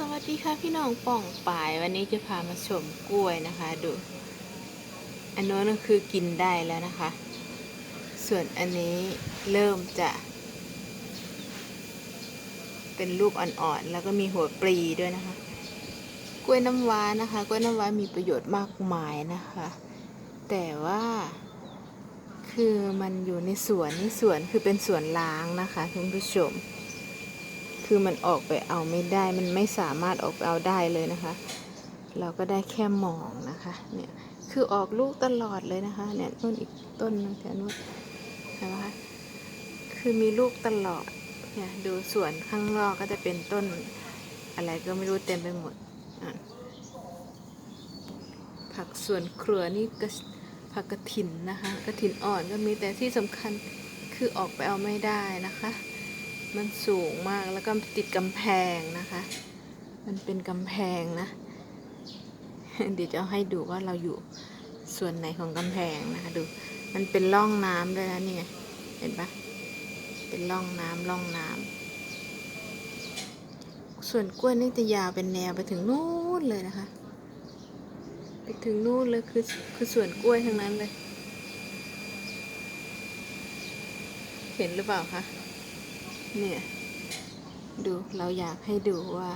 สวัสดีค่ะพี่น้องป่องป่ายวันนี้จะพามาชมกล้วยนะคะดู อันโน้นก็คือกินได้แล้วนะคะ ส่วนอันนี้เริ่มจะ เป็นลูกอ่อนๆแล้วก็มีหัวปลีด้วยนะคะ กล้วยน้ำว้านะคะ กล้วยน้ำว้ามีประโยชน์มากมายนะคะ แต่ว่า คือมันอยู่ในสวนนี่สวนคือเป็นสวนล้างนะคะคุณผู้ชม คือมันออกไปเอาไม่ได้ มันไม่สามารถออกไปเอาได้เลยนะคะ เราก็ได้แค่มองนะคะ เนี่ย คือออกลูกตลอดเลยนะคะ เนี่ยต้นอีกต้นนึงแถวนู้นเห็นไหมคะคือมีลูกตลอด เนี่ยดูสวนข้างนอกก็จะเป็นต้นอะไรก็ไม่รู้เต็มไปหมด ผักสวนครัวนี่ก็ผักกระถินนะคะ กระถินอ่อนก็มีแต่ที่สำคัญคือออกไปเอาไม่ได้นะคะ มันสูงมากแล้วก็ติดกำแพงนะคะ มันเป็นกำแพงนะ เดี๋ยวจะให้ดูว่าเราอยู่ส่วนไหนของกำแพงนะคะดู มันเป็นร่องน้ำด้วยนะนี่ยเห็นปะเป็นร่องน้ำร่องน้ำส่วนกล้วยนี่จะยาวเป็นแนวไปถึงนู่นเลยนะคะ ไปถึงนู่นเลยคือคือส่วนกล้วยทั้งนั้นเลย เห็นหรือเปล่าคะ เนี่ย ดูเราอยากให้ดูว่า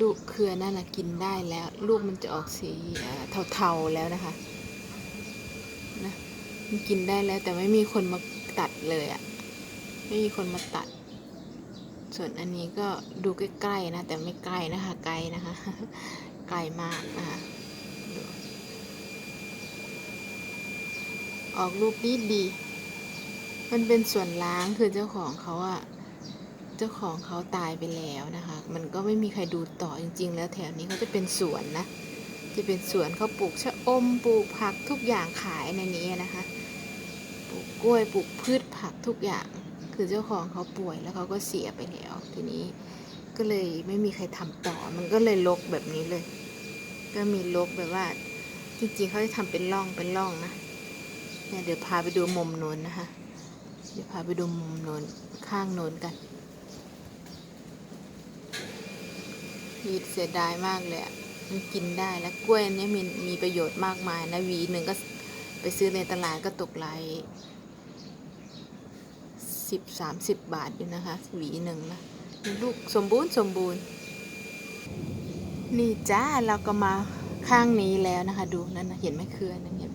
ลูกเครือนั่นนะกินได้แล้ว ลูกมันจะออกสีเทาๆแล้วนะคะนะมันกินได้แล้วแต่ไม่มีคนมาตัดเลยอะ่ะไม่มีคนมาตัด ส่วนอันนี้ก็ดูใกล้ๆนะ แต่ไม่ใกล้นะคะไกลนะคะไกลมากนะคะออกลูกดีดีๆ มันเป็นส่วนล้างคือเจ้าของเขาอะเจ้าของเขาตายไปแล้วนะคะ มันก็ไม่มีใครดูต่อจริง ๆ แล้วแถวนี้เขาจะเป็นสวนนะจะเป็นสวนเขาปลูกชะอมปลูกผักทุกอย่างขายในนี้นะคะปลูกกล้วยปลูกพืชผักทุกอย่าง คือเจ้าของเขาป่วยแล้วเขาก็เสียไปแล้ว ทีนี้ก็เลยไม่มีใครทำต่อ มันก็เลยรกแบบนี้เลย ก็มีรกแบบว่า จริงๆเขาจะทำเป็นร่องเป็นร่องนะเนี่ยเดี๋ยวพาไปดูมุมน้นนะคะ เดี๋ยวพาไปดูมุมโน้นข้างโน้นกันวีดเสียดายมากเลยอะมันกินได้แล้วกล้วยอันนี้มีมีประโยชน์มากมายนะหวีหนึ่งก็ไปซื้อในตลาดก็ตกไลสิบสามสิบบาทอยู่นะคะหวีหนึ่งนะลูกสมบูรณ์สมบูรณ์ นี่จ้าเราก็มาข้างนี้แล้วนะคะ ดูนั่นนะเห็นไหมเครือนั่นเห็น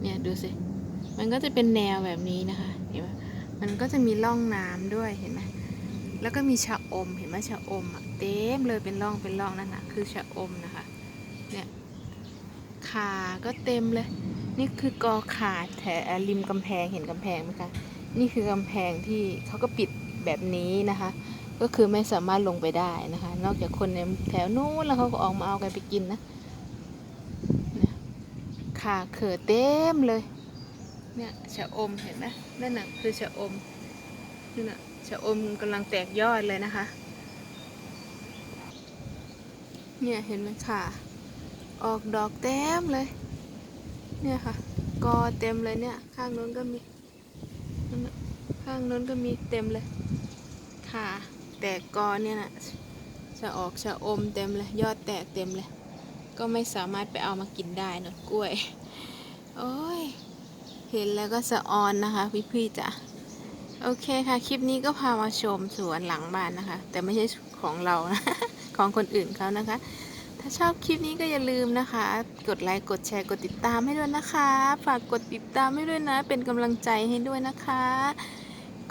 เนี่ยดูสิมันก็จะเป็นแนวแบบนี้นะคะ มันก็จะมีร่องน้ำด้วยเห็นไหมแล้วก็มีชะอมเห็นไหมชะอมอะเต็มเลยเป็นร่องเป็นร่องนั่นนะคือชะอมนะคะเนี่ยขาก็เต็มเลย นี่คือกอขาแถวริมกำแพงเห็นกำแพงไหมคะนี่คือกำแพงที่เขาก็ปิดแบบนี้นะคะ ก็คือไม่สามารถลงไปได้นะคะ นอกจากคนในแถวนู้นแล้วเขาก็ออกมาเอากันไปกินนะเนี่ยขาเขือเต็มเลย เนี่ยชะอมเห็นไหมนั่นน่ะคือชะอมนั่นน่ะชะอมกำลังแตกยอดเลยนะคะ เนี่ยเห็นไหมค่ะ ออกดอกเต็มเลย เนี่ยค่ะ กอเต็มเลยเนี่ย ข้างโน้นก็มีนั่นข้างโน้นก็มีเต็มเลยค่ะ แต่กอเนี่ยนะจะออกชะอมเต็มเลย ยอดแตกเต็มเลย ก็ไม่สามารถไปเอามากินได้นอะกล้วย โอ้ย เห็นแล้วก็สะออนนะคะพี่พี่ๆจ๋าโอเคค่ะ คลิปนี้ก็พามาชมสวนหลังบ้านนะคะ แต่ไม่ใช่ของเรานะของคนอื่นเขานะคะ ถ้าชอบคลิปนี้ก็อย่าลืมนะคะ กดไลค์กดแชร์กดติดตามให้ด้วยนะคะ ฝากกดติดตามให้ด้วยนะ เป็นกำลังใจให้ด้วยนะคะ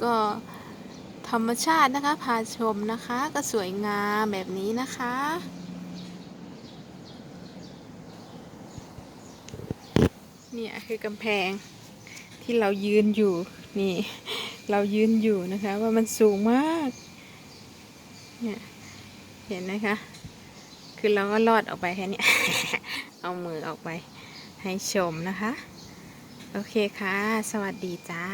ก็ธรรมชาตินะคะ พาชมนะคะ ก็สวยงามแบบนี้นะคะเนี่ยคือกำแพง ที่เรายืนอยู่นี่ เรายืนอยู่นะคะ ว่ามันสูงมากเนี่ยเห็นนะคะ คือเราก็ลอดออกไปแค่นี้เอามือออกไปให้ชมนะคะ โอเคค่ะ สวัสดีจ้า